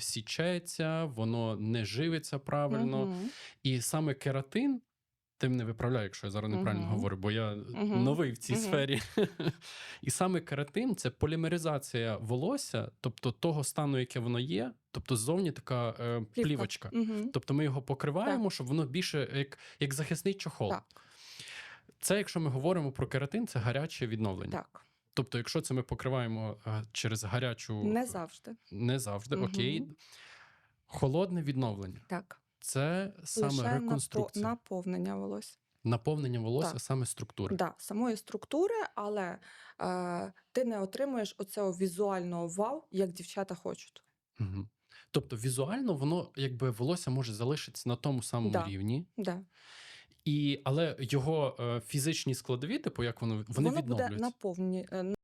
січеться, воно не живиться правильно. Мгм. І саме кератин, ти мене виправляй, якщо я зараз неправильно Мгм. говорю, бо я Мгм. новий в цій Мгм. сфері. І саме кератин це полімеризація волосся, тобто того стану, яке воно є, тобто ззовні така е, плівочка. Мгм. Тобто ми його покриваємо, щоб воно більше як, як захисний чохол. Так, Це, якщо ми говоримо про кератин, це гаряче відновлення. так. Тобто, якщо це ми покриваємо е, через гарячу Не завжди. не завжди, Мгм. окей. Холодне відновлення Так. це саме Лише реконструкція, наповнення волосся. наповнення волосся Так. саме структури. Да, самої структури, але е, ти не отримуєш оцього візуального вау, як дівчата хочуть. Угу. Тобто візуально воно якби волосся може залишитися на тому самому Да. рівні, Да. І, але його е, фізичні складові, типу, як воно вони Воно буде відновлюються. наповні, е,